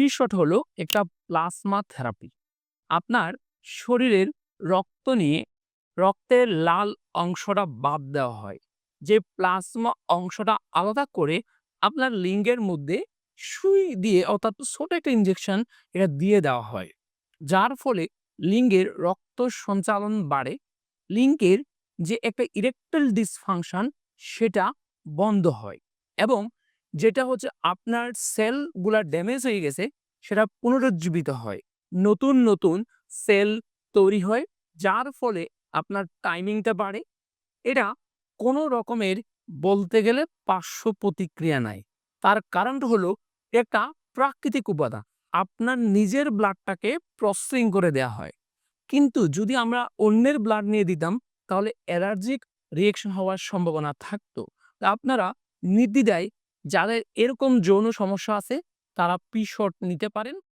পিশট হলো একটা plasma therapy আপনার শরীরের রক্ত নিয়ে রক্তের লাল অংশটা বাদ দেওয়া হয়। যে প্লাজমা অংশটা আলাদা করে আপনার লিঙ্গের মধ্যে সুই দিয়ে অর্থাৎ ছোট একটা ইঞ্জেকশন এটা দিয়ে দেওয়া হয়। যার ফলে লিঙ্গের রক্ত সঞ্চালন বাড়ে। লিঙ্গের যে একটা ইরেকটাল ডিসফাংশন সেটা বন্ধ হয় এবং যেটা হচ্ছে আপনার সেলগুলা ড্যামেজ হয়ে গেছে, সেটা পুনরুজ্জীবিত হয়। নতুন নতুন সেল তৈরি হয়, যার ফলে আপনার টাইমিংটা বাড়ে। এটা কোনো রকমের বলতে গেলে পার্শ্ব প্রতিক্রিয়া নাই। তার কারণটা হলো একটা প্রাকৃতিক উপাদান। আপনার নিজের ব্লাডটাকে প্রসেসিং করে দেয়া হয়। কিন্তু যদি আমরা অন্যের ব্লাড নিয়ে দিতাম, তাহলে অ্যালার্জিক রিয়েকশন হওয়ার সম্ভাবনা থাকতো। আপনারা নির্দ্বিধায় যাদের এরকম যৌন সমস্যা আছে তারা পিশট নিতে পারেন।